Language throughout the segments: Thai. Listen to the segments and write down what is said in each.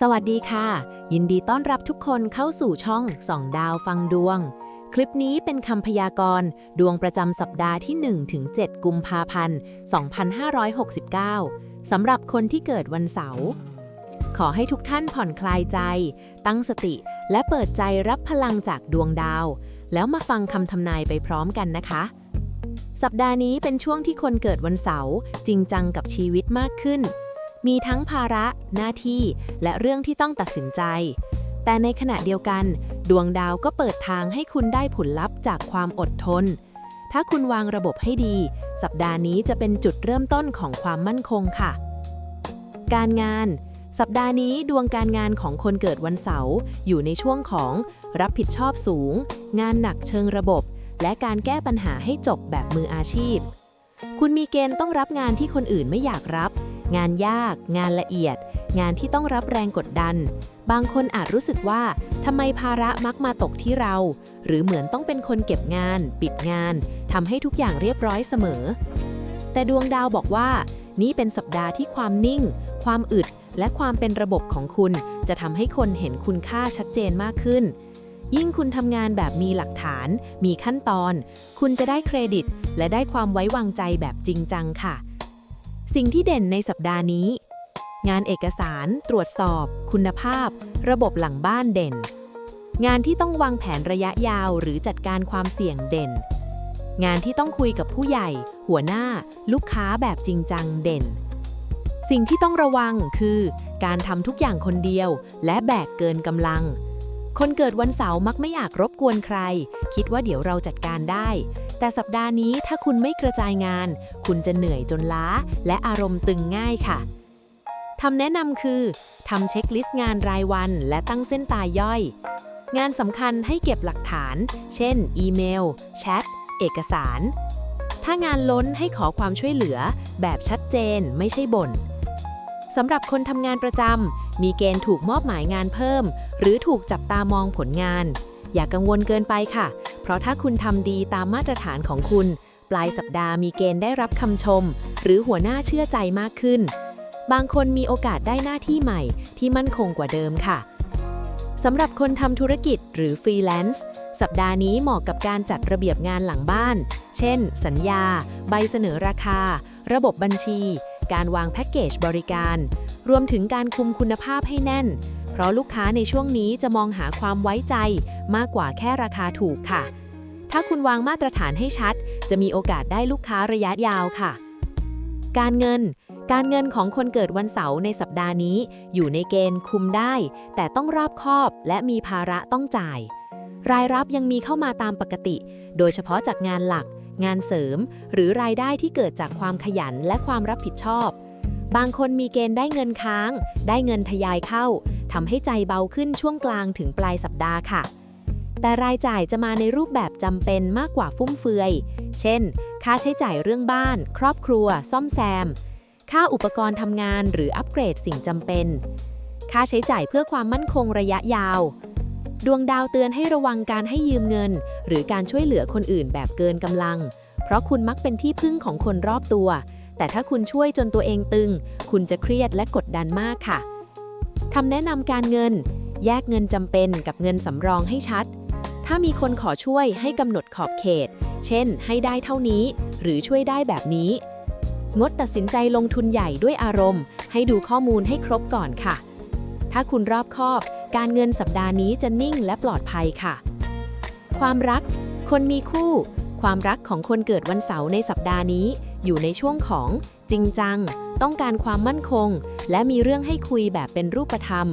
สวัสดีค่ะ ยินดีต้อนรับทุกคนเข้าสู่ช่องส่องดาวฟังดวง คลิปนี้เป็นคำพยากรณ์ ดวงประจำสัปดาห์ที่ 1 ถึง 7 กุมภาพันธ์ 2569 สำหรับคนที่เกิดวันเสาร์ขอให้ทุกท่านผ่อนคลายใจ ตั้งสติ และเปิดใจรับพลังจากดวงดาว แล้วมาฟังคำทำนายไปพร้อมกันนะคะ สัปดาห์นี้เป็นช่วงที่คนเกิดวันเสาร์จริงจังกับชีวิตมากขึ้น มีทั้งภาระ หน้าที่ และเรื่องที่ต้องตัดสินใจ แต่ในขณะเดียวกัน ดวงดาวก็เปิดทางให้คุณได้ผลลัพธ์จากความอดทน ถ้าคุณวางระบบให้ดี สัปดาห์นี้จะเป็นจุดเริ่มต้นของความมั่นคงค่ะ การงาน สัปดาห์นี้ดวงการงานของคนเกิดวันเสาร์อยู่ในช่วงของรับผิดชอบสูง งานหนักเชิงระบบ และการแก้ปัญหาให้จบแบบมืออาชีพ คุณมีเกณฑ์ต้องรับงานที่คนอื่นไม่อยากรับ งานยาก งานละเอียด งานที่ต้องรับแรงกดดัน บางคนอาจรู้สึกว่าทำไมภาระมักมาตกที่เรา หรือเหมือนต้องเป็นคนเก็บงาน ปิดงานทำให้ทุกอย่างเรียบร้อยเสมอ แต่ดวงดาวบอกว่า นี่เป็นสัปดาห์ที่ความนิ่ง ความอึด และความเป็นระบบของคุณ จะทำให้คนเห็นคุณค่าชัดเจนมากขึ้น ยิ่งคุณทำงานแบบมีหลักฐาน มีขั้นตอน คุณจะได้เครดิต และได้ความไว้วางใจแบบจริงจังค่ะ สิ่งที่เด่นในสัปดาห์นี้ งานเอกสาร ตรวจสอบ คุณภาพ ระบบหลังบ้านเด่น งานที่ต้องวางแผนระยะยาวหรือจัดการความเสี่ยงเด่น งานที่ต้องคุยกับผู้ใหญ่ หัวหน้า ลูกค้าแบบจริงจังเด่น สิ่งที่ต้องระวังคือ การทำทุกอย่างคนเดียว และแบกเกินกำลังคนเกิดวันเสาร์มักไม่อยากรบกวนใคร คิดว่าเดี๋ยวเราจัดการได้ แต่สัปดาห์นี้ถ้าคุณไม่กระจายงาน คุณจะเหนื่อยจนล้า และอารมณ์ตึงง่ายค่ะทำแนะนำคือทำเช็คลิสต์งานรายวัน และตั้งเส้นตายย่อย งานสำคัญให้เก็บหลักฐาน เช่น อีเมล แชท เอกสาร ถ้างานล้นให้ขอความช่วยเหลือ แบบชัดเจนไม่ใช่บ่นสำหรับคนทำงานประจำมีเกณฑ์ถูกมอบหมายงานเพิ่ม หรือถูกจับตามองผลงาน อย่ากังวลเกินไปค่ะ เพราะถ้าคุณทำดีตามมาตรฐานของคุณ ปลายสัปดาห์มีเกณฑ์ได้รับคำชม หรือหัวหน้าเชื่อใจมากขึ้น บางคนมีโอกาสได้หน้าที่ใหม่ที่มั่นคงกว่าเดิมค่ะสำหรับคนทำธุรกิจหรือฟรีแลนซ์สัปดาห์นี้เหมาะกับการจัดระเบียบงานหลังบ้าน เช่น สัญญา ใบเสนอราคา ระบบบัญชี การวางแพ็กเกจบริการ รวมถึงการคุมคุณภาพให้แน่น เพราะลูกค้าในช่วงนี้จะมองหาความไว้ใจมากกว่าแค่ราคาถูกค่ะ ถ้าคุณวางมาตรฐานให้ชัด จะมีโอกาสได้ลูกค้าระยะยาวค่ะ การเงิน การเงินของคนเกิดวันเสาร์ในสัปดาห์นี้ อยู่ในเกณฑ์คุมได้ แต่ต้องรอบคอบและมีภาระต้องจ่าย รายรับยังมีเข้ามาตามปกติ โดยเฉพาะจากงานหลัก งานเสริม หรือรายได้ที่เกิดจากความขยันและความรับผิดชอบบางคนมีเกณฑ์ได้เงินค้าง ได้เงินทยายเข้า ทำให้ใจเบาขึ้นช่วงกลางถึงปลายสัปดาห์ค่ะ แต่รายจ่ายจะมาในรูปแบบจำเป็นมากกว่าฟุ่มเฟือย เช่น ค่าใช้จ่ายเรื่องบ้าน ครอบครัว ซ่อมแซม ค่าอุปกรณ์ทำงานหรืออัปเกรดสิ่งจำเป็น ค่าใช้จ่ายเพื่อความมั่นคงระยะยาว ดวงดาวเตือนให้ระวังการให้ยืมเงิน หรือการช่วยเหลือคนอื่นแบบเกินกำลัง เพราะคุณมักเป็นที่พึ่งของคนรอบตัวแต่ถ้าคุณช่วยจนตัวเองตึง คุณจะเครียดและกดดันมากค่ะ คำแนะนำการเงิน แยกเงินจำเป็นกับเงินสำรองให้ชัด ถ้ามีคนขอช่วยให้กำหนดขอบเขต เช่น ให้ได้เท่านี้ หรือช่วยได้แบบนี้ งดตัดสินใจลงทุนใหญ่ด้วยอารมณ์ ให้ดูข้อมูลให้ครบก่อนค่ะ ถ้าคุณรอบคอบ การเงินสัปดาห์นี้จะนิ่งและปลอดภัยค่ะ ความรัก คนมีคู่ ความรักของคนเกิดวันเสาร์ในสัปดาห์นี้ อยู่ในช่วงของจริงจัง ต้องการความมั่นคง และมีเรื่องให้คุยแบบเป็นรูปธรรม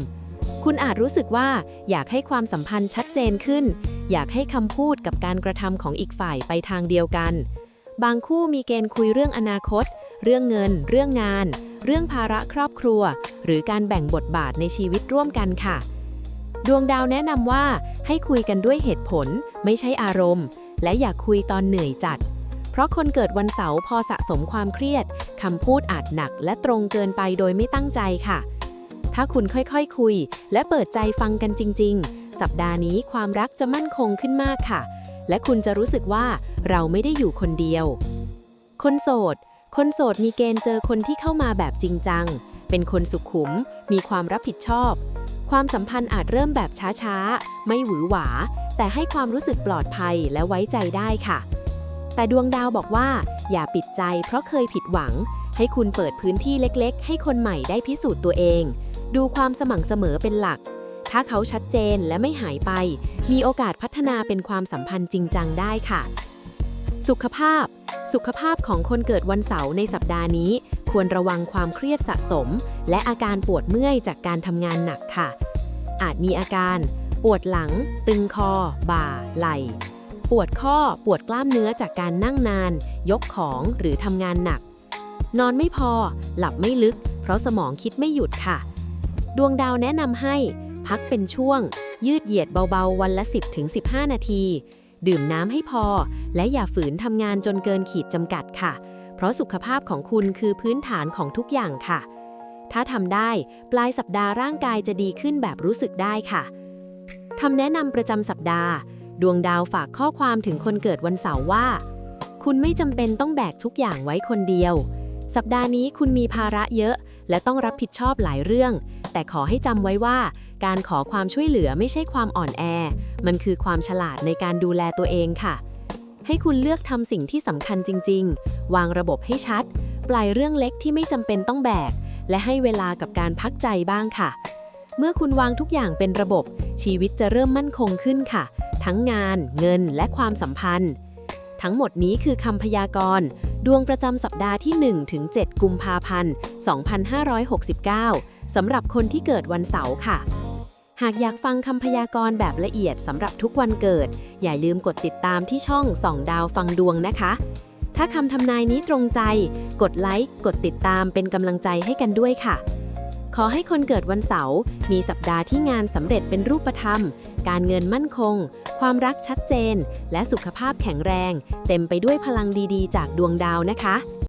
คุณอาจรู้สึกว่าอยากให้ความสัมพันธ์ชัดเจนขึ้น อยากให้คำพูดกับการกระทำของอีกฝ่ายไปทางเดียวกัน บางคู่มีเกณฑ์คุยเรื่องอนาคต เรื่องเงิน เรื่องงาน เรื่องภาระครอบครัว หรือการแบ่งบทบาทในชีวิตร่วมกันค่ะ ดวงดาวแนะนำว่าให้คุยกันด้วยเหตุผล ไม่ใช่อารมณ์ และอย่าคุยตอนเหนื่อยจัด เพราะคนเกิดวันเสาร์พอสะสมความเครียดคำพูดอาจหนักและตรงเกินไปโดยไม่ตั้งใจค่ะ ถ้าคุณค่อยๆคคุย และเปิดใจฟังกันจริง ๆ สัปดาห์นี้ความรักจะมั่นคงขึ้นมากค่ะ และคุณจะรู้สึกว่าเราไม่ได้อยู่คนเดียว คนโสด คนโสดมีเกณฑ์เจอคนที่เข้ามาแบบจริงจัง เป็นคนสุขุม มีความรับผิดชอบ ความสัมพันธ์อาจเริ่มแบบช้าๆ ไม่หวือหวา แต่ให้ความรู้สึกปลอดภัยและไว้ใจได้ค่ะ แต่ดวงดาวบอกว่า อย่าปิดใจเพราะเคยผิดหวัง ให้คุณเปิดพื้นที่เล็กๆ ให้คนใหม่ได้พิสูจน์ตัวเอง ดูความสม่ำเสมอเป็นหลัก ถ้าเขาชัดเจนและไม่หายไป มีโอกาสพัฒนาเป็นความสัมพันธ์จริงจังได้ค่ะ สุขภาพ สุขภาพของคนเกิดวันเสาร์ในสัปดาห์นี้ ควรระวังความเครียดสะสม และอาการปวดเมื่อยจากการทำงานหนักค่ะ อาจมีอาการ ปวดหลัง ตึงคอ บ่า ไหล่ ปวดข้อปวดกล้ามเนื้อจากการนั่งนาน ยกของหรือทำงานหนัก นอนไม่พอ หลับไม่ลึก เพราะสมองคิดไม่หยุดค่ะ ดวงดาวแนะนำให้ พักเป็นช่วง ยืดเหยียดเบาๆ วันละ 10-15 นาที ดื่มน้ำให้พอ และอย่าฝืนทำงานจนเกินขีดจำกัดค่ะ เพราะสุขภาพของคุณคือพื้นฐานของทุกอย่างค่ะ ถ้าทำได้ ปลายสัปดาห์ร่างกายจะดีขึ้นแบบรู้สึกได้ค่ะคำแนะนำประจำสัปดาห์ ดวงดาวฝากข้อความถึงคนเกิดวันเสาร์ว่า คุณไม่จำเป็นต้องแบกทุกอย่างไว้คนเดียว สัปดาห์นี้คุณมีภาระเยอะ และต้องรับผิดชอบหลายเรื่อง แต่ขอให้จำไว้ว่า การขอความช่วยเหลือไม่ใช่ความอ่อนแอ มันคือความฉลาดในการดูแลตัวเองค่ะ ให้คุณเลือกทำสิ่งที่สำคัญจริง ๆ วางระบบให้ชัด ปล่อยเรื่องเล็กที่ไม่จำเป็นต้องแบก และให้เวลากับการพักใจบ้างค่ะ เมื่อคุณวางทุกอย่างเป็นระบบ ชีวิตจะเริ่มมั่นคงขึ้นค่ะ ทั้งงาน เงินและความสัมพันธ์ ทั้งหมดนี้คือคำพยากรณ์ ดวงประจำสัปดาห์ที่ 1 ถึง 7 กุมภาพันธ์ 2569 สำหรับคนที่เกิดวันเสาร์ค่ะ หากอยากฟังคำพยากรณ์แบบละเอียดสำหรับทุกวันเกิด อย่าลืมกดติดตามที่ช่องส่องดาวฟังดวงนะคะ ถ้าคำทำนายนี้ตรงใจ กดไลค์ กดติดตามเป็นกำลังใจให้กันด้วยค่ะ ขอให้คนเกิดวันเสาร์มีสัปดาห์ที่งานสำเร็จเป็นรูปธรรม การเงินมั่นคง ความรักชัดเจน และสุขภาพแข็งแรง เต็มไปด้วยพลังดีๆ จากดวงดาวนะคะ